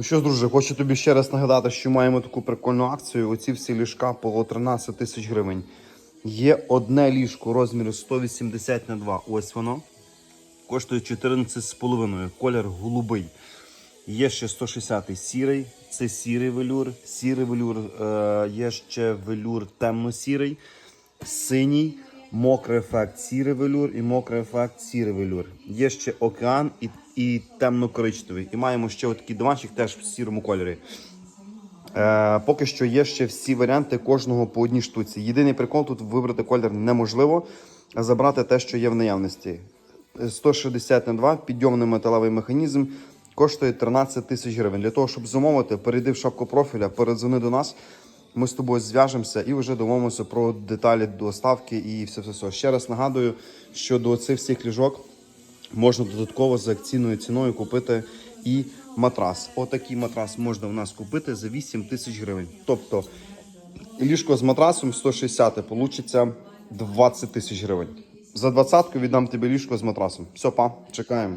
Ну що ж, друже, хочу тобі ще раз нагадати, що маємо таку прикольну акцію. Оці всі ліжка по 13 тисяч гривень. Є одне ліжко розміру 180 на 2. Ось воно. Коштує 14,5. Колір голубий. Є ще 160 сірий, це сірий велюр, сірий велюр, е, є ще велюр темно-сірий, синій, мокрий ефект сірий і мокрий ефект сірий. Є ще океан і, і темно-коричневий. І маємо ще такий диванчик теж в сірому кольорі. Е, поки що є ще всі варіанти кожного по одній штуці. Єдиний прикол тут вибрати колір неможливо, а забрати те, що є в наявності. 160 на 2, підйомний металевий механізм, коштує 13 тисяч гривень. Для того, щоб замовити, перейди в шапку профіля, передзвони до нас. Ми з тобою зв'яжемося і вже домовимося про деталі доставки і все все. Ще раз нагадую, що до цих всіх ліжок можна додатково за акційною ціною купити і матрас. Отакий матрас можна в нас купити за 8 тисяч гривень. Тобто ліжко з матрасом 160 получиться 20 тисяч гривень. За двадцятку віддам тобі ліжко з матрасом. Все, па, чекаємо.